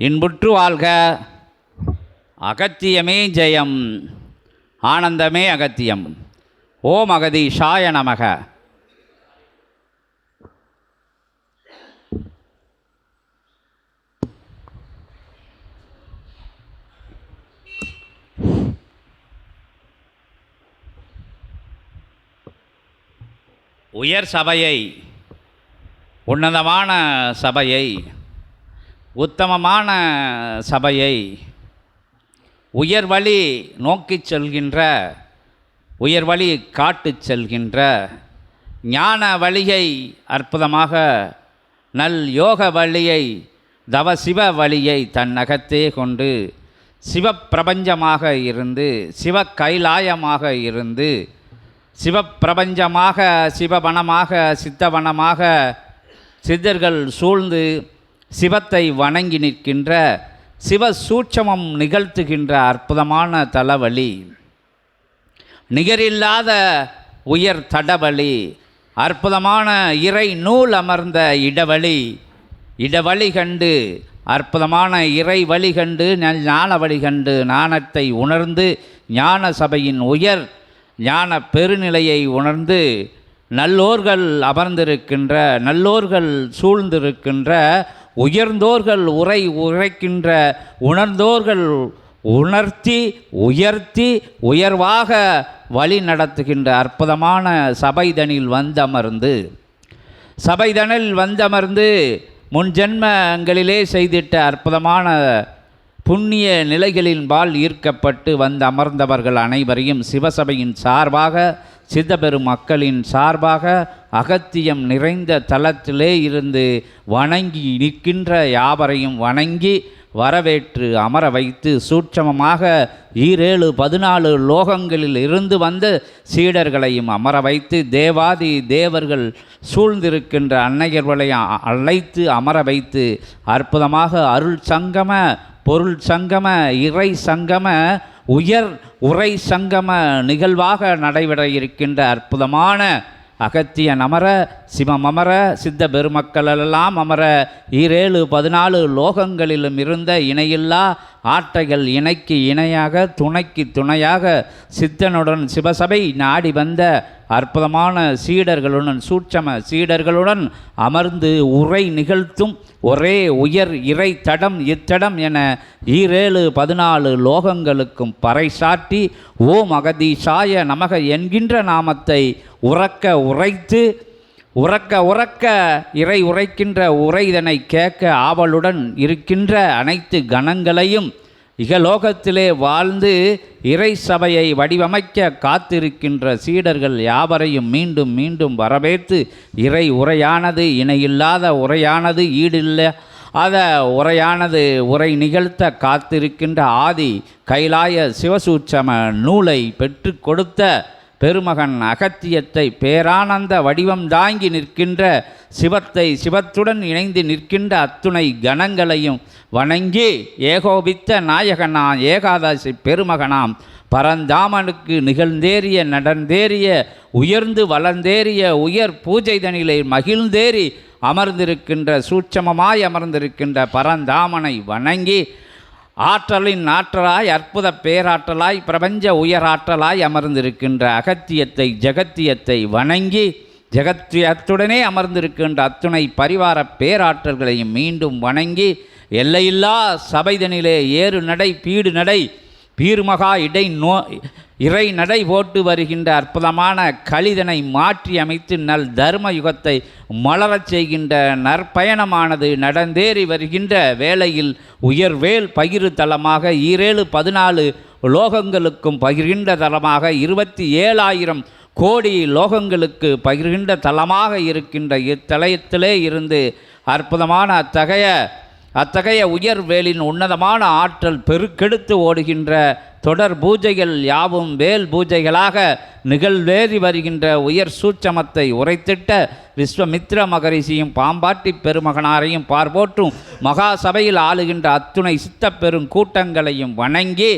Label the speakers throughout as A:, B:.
A: இன்புற்று வாழ்க. அகத்தியமே ஜெயம். ஆனந்தமே அகத்தியம். ஓம் அகதீஷாய நமக. உயர் சபையை உன்னதமான சபையை உத்தமமான சபையை உயர்வழி நோக்கி நோக்கிச் செல்கின்ற உயர்வழி காட்டு செல்கின்ற ஞான வழியை அற்புதமாக நல் யோக வழியை தவ சிவ வழியை தன் அகத்தே கொண்டு சிவப்பிரபஞ்சமாக இருந்து சிவ கைலாயமாக இருந்து சிவப்பிரபஞ்சமாக சிவவனமாக சித்தவனமாக சித்தர்கள் சூழ்ந்து சிவத்தை வணங்கி நிற்கின்ற சிவ சூட்சமம் நிகழ்த்துகின்ற அற்புதமான தலவழி நிகரில்லாத உயர் தடவழி அற்புதமான இறை நூல் அமர்ந்த இடவழி இடவழி கண்டு அற்புதமான இறை வழி கண்டு நல் ஞான வழி கண்டு ஞானத்தை உணர்ந்து ஞான சபையின் உயர் ஞான பெருநிலையை உணர்ந்து நல்லோர்கள் அமர்ந்திருக்கின்ற நல்லோர்கள் சூழ்ந்திருக்கின்ற உயர்ந்தோர்கள் உரை உரைக்கின்ற உணர்ந்தோர்கள் உணர்த்தி உயர்த்தி உயர்வாக வழி நடத்துகின்ற அற்புதமான சபைதனில் வந்தமர்ந்து சபைதனில் வந்தமர்ந்து முன் ஜென்மங்களிலே செய்திட்ட அற்புதமான புண்ணிய நிலைகளின்பால் ஈர்க்கப்பட்டு வந்து அமர்ந்தவர்கள் அனைவரையும் சிவசபையின் சார்பாக சிதபெரும் மக்களின் சார்பாக அகத்தியம் நிறைந்த தலத்திலே இருந்து வணங்கி நிற்கின்ற யாவரையும் வணங்கி வரவேற்று அமர வைத்து சூட்சமமாக ஈரேழு பதினாலு லோகங்களில் இருந்து வந்த சீடர்களையும் அமர வைத்து தேவாதி தேவர்கள் சூழ்ந்திருக்கின்ற அன்னையர்களை அழைத்து அமர வைத்து அற்புதமாக அருள் சங்கம பொருள் சங்கம இறை சங்கம உயர் உரை சங்கம நிகழ்வாக நடைபெற இருக்கின்ற அற்புதமான அகத்திய நமர சிவம் அமர சித்த பெருமக்களெல்லாம் அமர ஈரேழு பதினாலு லோகங்களிலும் இருந்த இணையில்லா ஆட்டைகள் இணைக்கு இணையாக துணைக்கு துணையாக சித்தனுடன் சிவசபை நாடி வந்த அற்புதமான சீடர்களுடன் சூட்சம சீடர்களுடன் அமர்ந்து உரை நிகழ்த்தும் ஒரே உயர் இறை தடம் இத்தடம் என ஈரேழு பதினாலு லோகங்களுக்கும் பறைசாட்டி ஓம் அகதீஷாய நமக என்கின்ற நாமத்தை உறக்க உரைத்து உறக்க உறக்க இறை உரைக்கின்ற உரைதனை கேட்க ஆவலுடன் இருக்கின்ற அனைத்து கணங்களையும் இகலோகத்திலே வாழ்ந்து இறை சபையை வடிவமைக்க காத்திருக்கின்ற சீடர்கள் யாவரையும் மீண்டும் மீண்டும் வரவேற்று இறை உரையானது இணையில்லாத உரையானது ஈடில்லை. அத உரையானது உரை நிகழ்த்த காத்திருக்கின்ற ஆதி கைலாய சிவசூட்சம நூலை பெற்று கொடுத்த பெருமகன் அகத்தியத்தை பேரானந்த வடிவம் தாங்கி நிற்கின்ற சிவத்தை சிவத்துடன் இணைந்து நிற்கின்ற அத்துணை கணங்களையும் வணங்கி ஏகோபித்த நாயகனாம் ஏகாதசி பெருமகனாம் பரந்தாமனுக்கு நிகழ்ந்தேறிய நடந்தேறிய உயர்ந்து வளர்ந்தேறிய உயர் பூஜைதனிலே மகிழ்ந்தேறி அமர்ந்திருக்கின்ற சூட்சமமாய் அமர்ந்திருக்கின்ற பரந்தாமனை வணங்கி ஆற்றலின் ஆற்றலாய் அற்புத பேராற்றலாய் பிரபஞ்ச உயராற்றலாய் அமர்ந்திருக்கின்ற அகத்தியத்தை ஜெகத்தியத்தை வணங்கி ஜெகத்தியத்துடனே அமர்ந்திருக்கின்ற அத்துணை பரிவார பேராற்றல்களையும் மீண்டும் வணங்கி எல்லையில்லா சபைதனிலே ஏறு நடை பீடு நடை பீர்மகா இடை நோ இறை நடை போட்டு வருகின்ற அற்புதமான கழிதனை மாற்றி அமைத்து நல் தர்ம யுகத்தை மலரச் செய்கின்ற நற்பயணமானது நடந்தேறி வருகின்ற வேளையில் உயர்வேல் பகிரு தலமாக ஈரேழு பதினாலு லோகங்களுக்கும் பகிர்கின்ற தலமாக இருபத்தி ஏழாயிரம் கோடி லோகங்களுக்கு பகிர்கின்ற தலமாக இருக்கின்ற இத்தலயத்திலே இருந்து அற்புதமான அத்தகைய அத்தகைய உயர்வேலின் உன்னதமான ஆற்றல் பெருக்கெடுத்து ஓடுகின்ற தொடர் பூஜைகள் யாவும் வேல் பூஜைகளாக நிகழ்வேறி வருகின்ற உயர் சூட்சமத்தை உரைத்திட்ட விஸ்வமித்ர மகரிஷியும் பாம்பாட்டி பெருமகனாரையும் பார்போற்றும் மகா சபையில் ஆளுகின்ற அத்துணை சித்தப்பெரும் கூட்டங்களையும் வணங்கி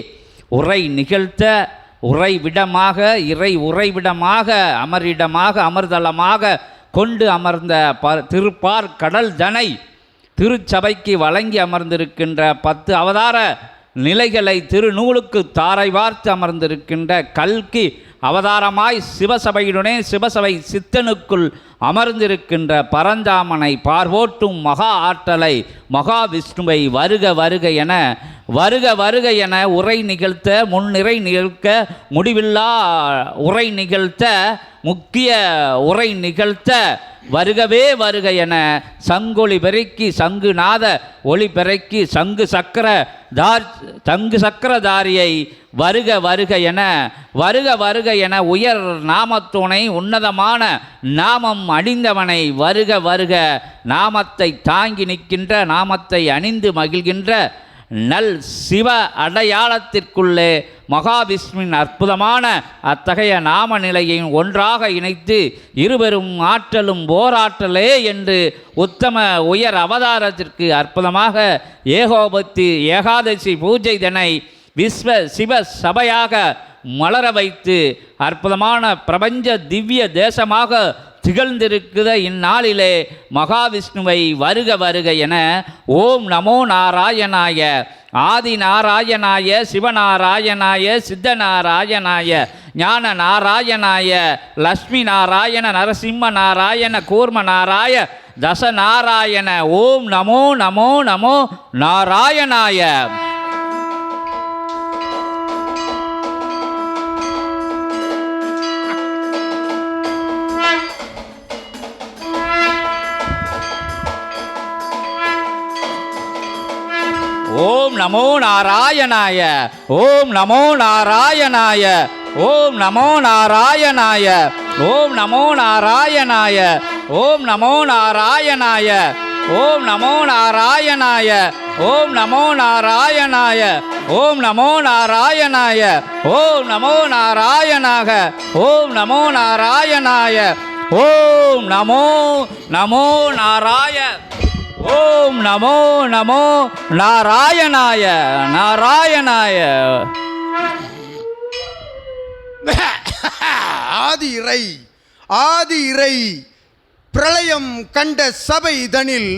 A: உரை நிகழ்த்த உறைவிடமாக இறை உறைவிடமாக அமரிடமாக அமர்தலமாக கொண்டு அமர்ந்த ப திருப்பார் கடல் தனை திருச்சபைக்கு வழங்கி அமர்ந்திருக்கின்ற பத்து அவதார நிலைகளை திருநூலுக்கு தாரை வார்த்து அமர்ந்திருக்கின்ற கல்கி அவதாரமாய் சிவசபையுடனே சிவசபை சித்தனுக்குள் அமர்ந்திருக்கின்ற பரந்தாமனை பார்வோட்டும் மகா ஆற்றலை மகாவிஷ்ணுவை வருக வருக என வருக வருக என உரை நிகழ்த்த முன்னிறை நிகழ்க்க முடிவில்லா உரை நிகழ்த்த முக்கிய உரை நிகழ்த்த வருகவே வருக என சங்கொலி பெருக்கி சங்குநாத ஒளி பெருக்கி சங்கு சக்கர தார் சங்கு சக்கரதாரியை வருக வருக என வருக வருக என உயர் நாமத்துணை உன்னதமான நாமம் அணிந்தவனை வருக வருக நாமத்தை தாங்கி நிற்கின்ற நாமத்தை அணிந்து மகிழ்கின்ற நல் சிவ அடையாளத்திற்குள்ளே மகாவிஷ்ணுவின் அற்புதமான அத்தகைய நாம நிலையை ஒன்றாக இணைத்து இருவரும் ஆற்றலும் போராற்றலே என்று உத்தம உயர் அவதாரத்திற்கு அற்புதமாக ஏகோபத்தி ஏகாதசி பூஜை தினை விஸ்வ சிவ சபையாக மலர வைத்து அற்புதமான பிரபஞ்ச திவ்ய தேசமாக திகழ்ந்திருக்கிற இந்நாளிலே மகாவிஷ்ணுவை வருக வருக என ஓம் நமோ நாராயணாய ஆதி நாராயணாய சிவநாராயணாய சித்தநாராயணாய ஞான நாராயணாய லக்ஷ்மி நாராயண நரசிம்ம நாராயண கூர்ம நாராய தச நாராயண ஓம் நமோ நமோ நமோ நாராயணாய. நமோ நாராயணாய ஓம் நமோ நாராயணாய ஓம் நமோ நாராயணாய ஓம் நமோ நாராயணாய ஓம் நமோ நாராயணாய ஓம் நமோ நாராயணாய ஓம் நமோ நாராயணாய ஓம் நமோ நாராயணாய ஓம் நமோ நாராயணாக ஓம் நமோ நாராயணாய ஓம் நமோ நமோ நாராய. நமோ நமோ நாராயணாய நாராயணாய.
B: ஆதி இறை ஆதி இறை பிரளயம் கண்ட சபை இதனில்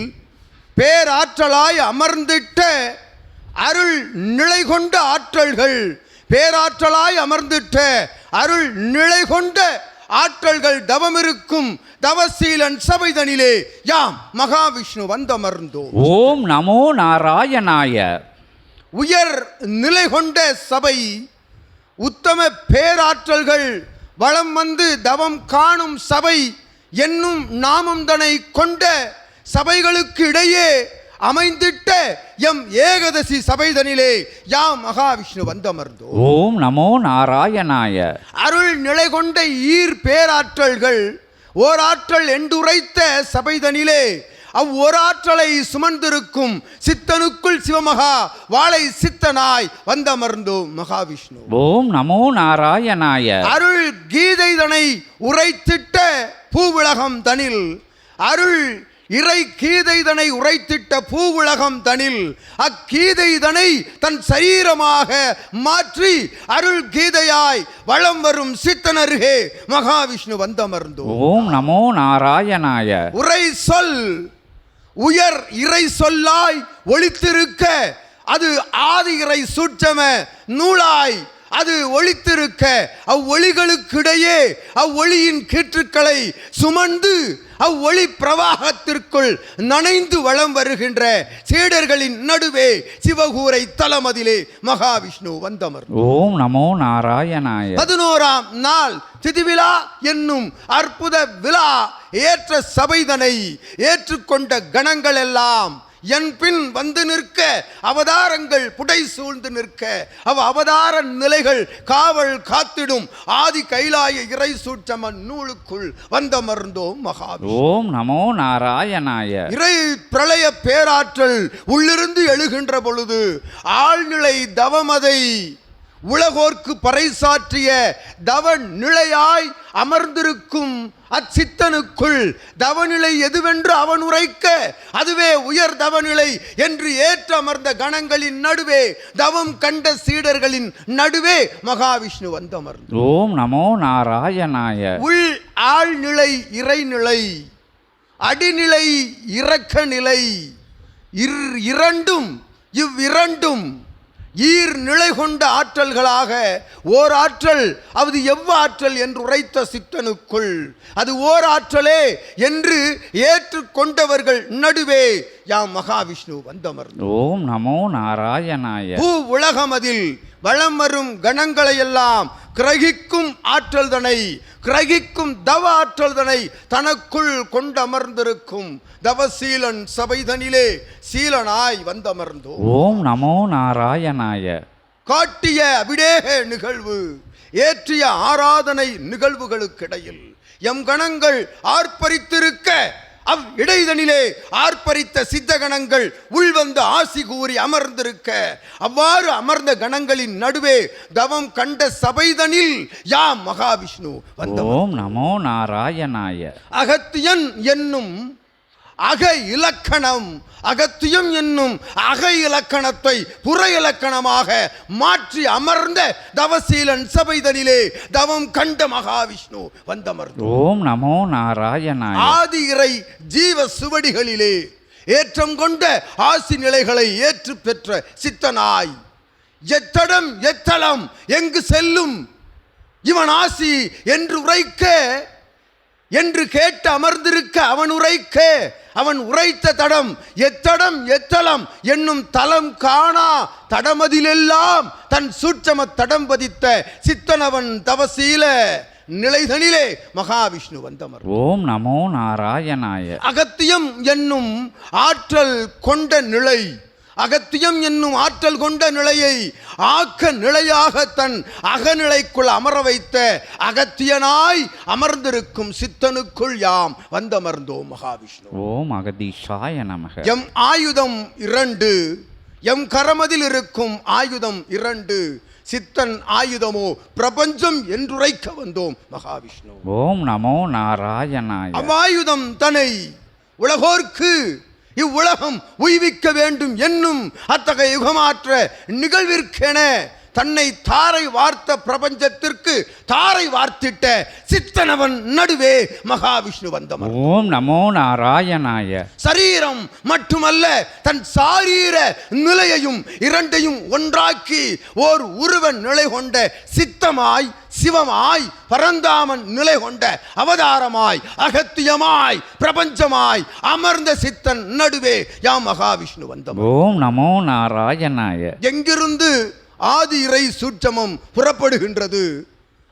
B: பேராற்றலாய் அமர்ந்திட்ட அருள் நிலை கொண்ட ஆற்றல்கள் பேராற்றலாய் அமர்ந்திட்ட அருள் நிலை கொண்ட ஆற்றல்கள் தவமிருக்கும் தவசீலன் சபைதனிலே யாம் மகாவிஷ்ணு வந்தமர்ந்தோம்.
A: ஓம் நமோ நாராயணாய.
B: உயர் நிலை கொண்ட சபை உத்தம பேராற்றல்கள் வளம் வந்து தவம் காணும் சபை என்னும் நாமம் தனை கொண்ட சபைகளுக்கு இடையே அமைந்திட்ட எம் ஏகதசி சபைதனிலே யாம் மகாவிஷ்ணு வந்தமர்ந்தோம்
A: ஓம் நமோ நாராயணாய.
B: அருள் நிலை கொண்ட ஈர் பேராற்றல்கள் ஓராற்றல் என்றுரைத்த சபைதனிலே அவ்வொராற்றலை சுமந்திருக்கும் சித்தனுக்குள் சிவமகா வாழை சித்தனாய் வந்தமர்ந்தோம் மகாவிஷ்ணு.
A: ஓம் நமோ நாராயணாய.
B: அருள் கீதைதனை உரைத்திட்ட பூவுலகம் தனில் அருள் இறை கீதைதனை உரைத்திட்ட பூவுலகம் தனில் அக்கீதைதனை தன் சரீரமாக மாற்றி அருள் கீதையாய் வளம் வரும் சித்தனருகே மகாவிஷ்ணு வந்தமர்ந்தோம்.
A: ஓம் நமோ நாராயணாய.
B: உரை சொல் உயர் இறை சொல்லாய் ஒளித்திருக்க அது ஆதி இறை சூட்சம நூலாய் அது ஒளித்திருக்க அவ்வொளிகளுக்கிடையே அவ்வொளியின் கீற்றுக்களை சுமந்து அவ்வொளி பிரவாகத்திற்குள் நனைந்து வளம் வருகின்ற சீடர்களின் நடுவே சிவகூரை தலமதிலே மகாவிஷ்ணு வந்தமர்
A: ஓம் நமோ நாராயணாய.
B: பதினோராம் நாள் திதிவிழா என்னும் அற்புத விழா ஏற்ற சபைதனை ஏற்றுக்கொண்ட கணங்கள் எல்லாம் என் பின் வந்து நிற்க அவதாரங்கள் புடை சூழ்ந்து நிற்க அவ அவதார நிலைகள் காவல் காத்திடும். ஆதி கைலாய இறை சூட்சமன் நூலுக்குள் வந்தமர்ந்தோம் மகாவி.
A: ஓம் நமோ நாராயணாய.
B: இறை பிரளய பேராற்றல் உள்ளிருந்து எழுகின்ற பொழுது ஆழ்நிலை தவமதை உலகோர்க்கு பறைசாற்றிய தவ நிலையாய் அமர்ந்திருக்கும் அச்சித்தனுக்குள் தவநிலை எதுவென்று அவன் உரைக்க அதுவே உயர் தவநிலை என்று ஏற்று அமர்ந்த கணங்களின் நடுவே தவம் கண்ட சீடர்களின் நடுவே மகாவிஷ்ணு வந்தமர்ந்து
A: ஓம் நமோ நாராயணாய.
B: உள் ஆழ்நிலை இறைநிலை அடிநிலை இரக்க நிலை இர் இரண்டும் இவ்விரண்டும் ஈர் நிலை கொண்ட ஆற்றல்களாக ஓர் ஆற்றல் அது எவ்வாற்றல் என்று உரைத்த சித்தனுக்குள் அது ஓர் ஆற்றலே என்று ஏற்றுக்கொண்டவர்கள் நடுவே யாம் மகாவிஷ்ணு வந்தமர்ந்தோம்
A: ஓம் நமோ நாராயணாய.
B: பூ உலகமதில் வளம் வரும் கணங்களையெல்லாம் கிரகிக்கும் ஆற்றல்தனை கிரகிக்கும் தவ ஆற்றல்தனை தனக்குள் கொண்டமர்ந்திருக்கும் தவசீலன் சபைதனிலே சீலனாய் வந்தமர்ந்தோம்.
A: ஓம் நமோ நாராயணாய.
B: காட்டிய அபிடேக நிகழ்வு ஏற்றிய ஆராதனை நிகழ்வுகளுக்கிடையில் எம் கணங்கள் ஆர்ப்பரித்திருக்க அவ் இடைதனிலே ஆர்ப்பரித்த சித்த கணங்கள் உள்வந்து ஆசி கூறி அமர்ந்திருக்க. அவ்வாறு அமர்ந்த கணங்களின் நடுவே தவம் கண்ட சபைதனில் யாம் மகாவிஷ்ணு வந்த
A: ஓம் நமோ நாராயணாய.
B: அகத்தியன் என்னும் அக இலக்கணம். அகத்தியம் என்னும் அக இலக்கணத்தை புற இலக்கணமாக மாற்றி அமர்ந்த தவசீலன் சபைதனிலே தவம் கண்ட மகாவிஷ்ணு வந்தமர்ந்து.
A: ஓம் நமோ நாராயணாய.
B: ஆதி இறை ஜீவ சுவடிகளிலே ஏற்றம் கொண்ட ஆசி நிலைகளை ஏற்று பெற்ற சித்தனாய். எத்தடம் எத்தளம் எங்கு செல்லும் இவன் ஆசி என்று உரைக்க என்று கேட்டு அமர்ந்திருக்க அவன் உரைக்க அவன் உரைத்த தடம் எத்தடம் எத்தலம் என்னும் தலம் காணா தடமதிலெல்லாம் தன் சூட்சம தடம் பதித்த சித்தனவன் தவசீல நிலைதனிலே மகாவிஷ்ணு வந்தமர்.
A: ஓம் நமோ நாராயணாய.
B: அகத்தியம் என்னும் ஆற்றல் கொண்ட நிலை அகத்தியம் என்னும் ஆற்றல் கொண்ட நிலையை ஆக்க நிலையாக தன் அகநிலைக்குள் அமர வைத்த அகத்தியனாய் அமர்ந்திருக்கும் சித்தனுக்குள் யாம் வந்தமர்ந்தோம் மகாவிஷ்ணு.
A: ஓம் அகதீஷாய நமக.
B: எம் ஆயுதம் இரண்டு எம் கரமதில் இருக்கும் ஆயுதம் இரண்டு சித்தன் ஆயுதமோ பிரபஞ்சம் என்றுரைக்க வந்தோம் மகாவிஷ்ணு.
A: ஓம் நமோ நாராயணாய.
B: அவ்வாயுதம் தன்னை உலகோர்க்கு இவ்வுலகம் உய்விக்க வேண்டும் என்னும் அத்தகைய யுகமாற்ற நிகழ்விற்கென தன்னை தாரை வார்த்த பிரபஞ்சத்திற்கு தாரை வார்த்திட்ட சித்தனவன் நடுவே மகாவிஷ்ணு வந்தவன்
A: ஓம் நமோ நாராயணாய.
B: சரீரம் மட்டுமல்ல தன் சாரீர நிலையையும் இரண்டையும் ஒன்றாக்கி ஓர் உருவ நிலை கொண்ட சித்தமாய் சிவமாய் பரந்தாமன் நிலை கொண்ட அவதாரமாய் அகத்தியமாய் பிரபஞ்சமாய் அமர்ந்த சித்தன் நடுவே யாம் மகாவிஷ்ணு வந்தவன்
A: ஓம் நமோ நாராயணாய.
B: எங்கிருந்து ஆதி இறை சூட்சமம் புறப்படுகின்றது.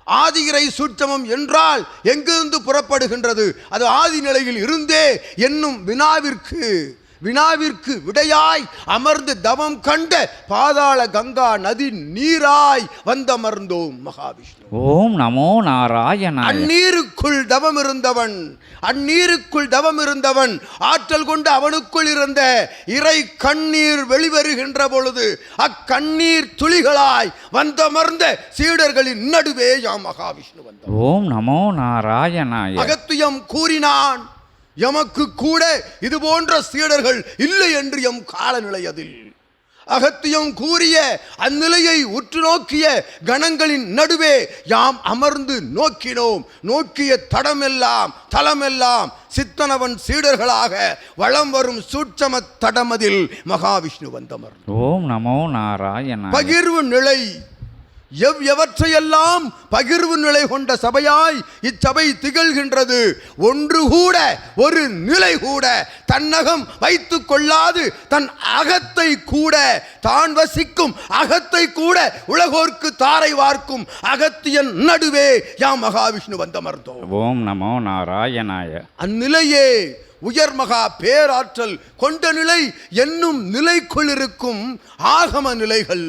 B: ஆதி இறை சூட்சமம் என்றால் எங்கிருந்து புறப்படுகின்றது? அது ஆதி நிலையில் இருந்தே என்னும் வினாவிற்கு. வினாவிற்கு விடையாய் அமர்ந்து தவம் கண்ட பாதாள கங்கா நதி நீராய் வந்தமர்ந்தோம் மகாவிஷ்ணு.
A: ஓம் நமோ நாராயணாய.
B: அந்நீருக்குள் தவம் இருந்தவன் அந்நீருக்குள் தவம் இருந்தவன் ஆற்றல் கொண்டு அவனுக்குள் இருந்த இறை கண்ணீர் வெளிவருகின்ற பொழுது அக்கண்ணீர் துளிகளாய் வந்தமர்ந்த சீடர்களின் நடுவே யாம் மகாவிஷ்ணு வந்தோம்
A: ஓம் நமோ நாராயணாய.
B: அகத்தியம் கூறினான் எமக்கு கூட இது போன்ற சீடர்கள் இல்லை என்று எம் காலநிலை அதில். அகத்தியம் கூறிய அந்நிலையை உற்று நோக்கிய கணங்களின் நடுவே யாம் அமர்ந்து நோக்கினோம். நோக்கிய தடமெல்லாம் தலமெல்லாம் சித்தனவன் சீடர்களாக வளம் வரும் சூட்சம தடமதில் மகாவிஷ்ணு வந்தமர்
A: ஓம் நமோ நாராயணாய.
B: பகிர்வு நிலை. எவ் எவற்றையெல்லாம் பகிர்வு நிலை கொண்ட சபையாய் இச்சபை திகழ்கின்றது ஒன்று கூட ஒரு நிலை கூட தன்னகம் வைத்துக் கொள்ளாது தன் அகத்தை கூட தான் வசிக்கும் அகத்தை கூட உலகோர்க்கு தாரை வார்க்கும் அகத்தியன் நடுவே யாம் மகாவிஷ்ணு வந்தமர்ந்தோம்.
A: ஓம் நமோ நாராயணாய.
B: அந்நிலையே உயர் மகா பேராற்றல் கொண்ட நிலை என்னும் நிலைக்குள் இருக்கும் ஆகம நிலைகள்.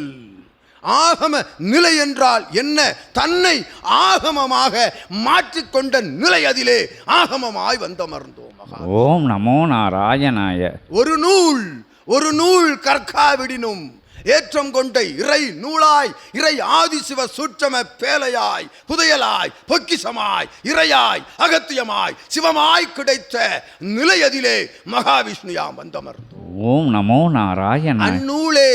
B: ஆகம நிலை என்றால் என்ன? தன்னை ஆகமமாக மாற்றிக்கொண்ட நிலை அதிலே ஆகமமாய் வந்தமர்ந்தோம்
A: ஓம் நமோ நாராயணாய.
B: ஒரு நூல் ஒரு நூல் கற்காவிடினும் ஏற்றம் கொண்ட இறை நூலாய் இறை ஆதிசிவ சூட்சம பேலையாய் புதையலாய் பொக்கிசமாய் இறையாய் அகத்தியமாய் சிவமாய் கிடைத்த நிலையதிலே மகாவிஷ்ணு யாம் வந்தமர்ந்தோம்.
A: ஓம் நமோ நாராயணாய.
B: அந்நூலே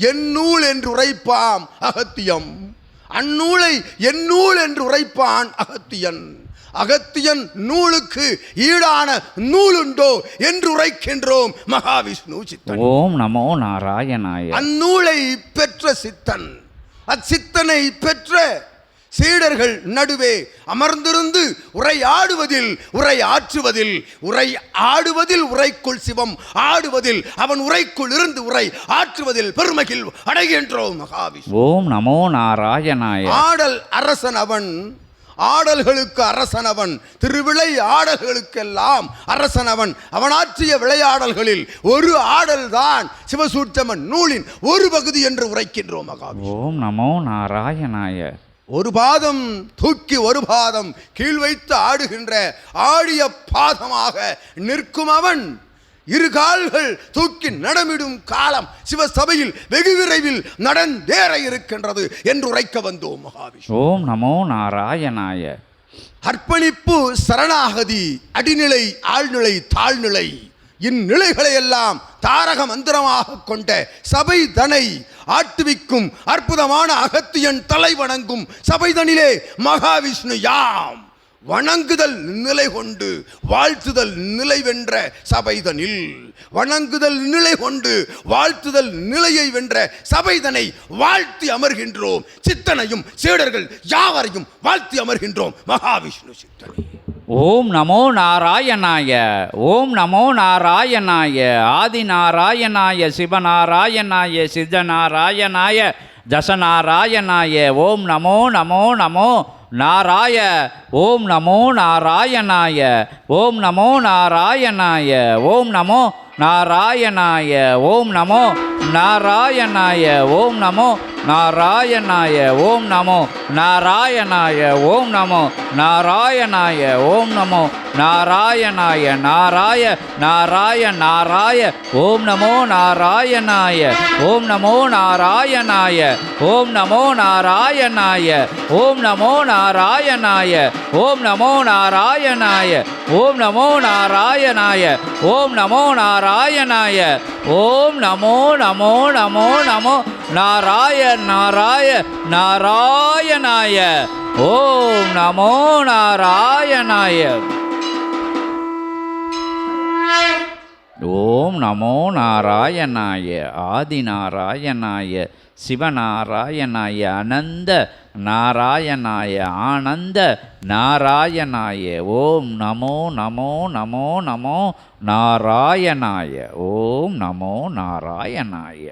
B: என் நூல் என்று உரைப்பாம் அகத்தியம். அந்நூலை என் நூல் என்று உரைப்பான் அகத்தியன். அகத்தியன் நூலுக்கு ஈடான நூலுண்டோ என்று உரைக்கின்றோம் மகாவிஷ்ணு சித்தன்.
A: ஓம் நமோ நாராயணாய.
B: அந்நூலை பெற்ற சித்தன். அச்சித்தனை பெற்ற சீடர்கள் நடுவே அமர்ந்திருந்து உரையாடுவதில் உரை ஆற்றுவதில் உரை ஆடுவதில் உரைக்குள் சிவம் ஆடுவதில் அவன் உரைக்குள் இருந்து உரை ஆற்றுவதில் பெருமகில் அடைகின்றோம் மகாவிஷ்ணு.
A: ஓம் நமோ நாராயணாய.
B: ஆடல் அரசன் அவன் ஆடல்களுக்கு அரசன் அவன் திருவிளை ஆடல்களுக்கெல்லாம் அரசன் அவன் அவன் ஆற்றிய விளையாடல்களில் ஒரு ஆடல்தான் சிவசூட்சமன் நூலின் ஒரு பகுதி என்று உரைக்கின்றோம் மகாவி
A: ஓம் நமோ நாராயணாய.
B: ஒரு பாதம் தூக்கி ஒரு பாதம் கீழ் வைத்து ஆடுகின்ற ஆடிய பாதமாக நிற்கும் அவன். இரு கால்கள் தூக்கி நடமிடும் காலம் சிவசபையில் வெகு விரைவில் நடந்தேற இருக்கின்றது என்று உரைக்க வந்தோம் மகாவிஷ்ணு.
A: ஓம் நமோ நாராயணாய.
B: அர்ப்பணிப்பு சரணாகதி அடிநிலை ஆழ்நிலை தாழ்நிலை. இந்நிலைகளை எல்லாம் தாரக மந்திரமாக கொண்ட சபை தனை ஆட்டுவிக்கும் அற்புதமான அகத்தியன் தலை வணங்கும் சபைதனிலே மகாவிஷ்ணு யாம். வணங்குதல் நிலை கொண்டு வாழ்த்துதல் நிலை வென்ற சபைதனில். வணங்குதல் நிலை கொண்டு வாழ்த்துதல் நிலையை வென்ற சபைதனை வாழ்த்தி அமர்கின்றோம். சித்தனையும் சீடர்கள் யாவரையும் வாழ்த்தி அமர்கின்றோம். மகாவிஷ்ணு சித்தனை.
A: ஓம் நமோ நாராயணாய ஓம் நமோ நாராயணாய ஆதி நாராயணாய சிவநாராயணாய சித்தநாராயணாய தசநாராயணாய ஓம் நமோ நமோ நமோ நாராய ஓம் நமோ நாராயணாய ஓம் நமோ நாராயணாய ஓம் நமோ நாராயணாய ஓம் நமோ நாராயணாய ஓம் நமோ. நாராயணாய ஓம் நமோ. நாராயணாய ஓம் நமோ. நாராயணாய ஓம் நமோ. நாராயணாய நாராய. நாராய நாராய. ஓம் நமோ நாராயணாய. ஓம் நமோ நாராயணாய. ஓம் நமோ நாராயணாய. ஓம் நமோ நாராயணாய. ஓம் நமோ நாராயணாய. ஓம் நமோ நாராயணாய. ஓம் நமோ நாராயணாய. ஓம் நமோ நமோ. நமோ நமோ நமோ. நாராய நாராய நாராயணாய. ஓம் நமோ நாராயணாய. ஓம் நமோ நாராயணாய. ஆதி நாராயணாய சிவநாராயணாய அனந்த நாராயணாய ஆனந்த நாராயணாய ஓம் நமோ நமோ நமோ நமோ நாராயணாய ஓம் நமோ நாராயணாய.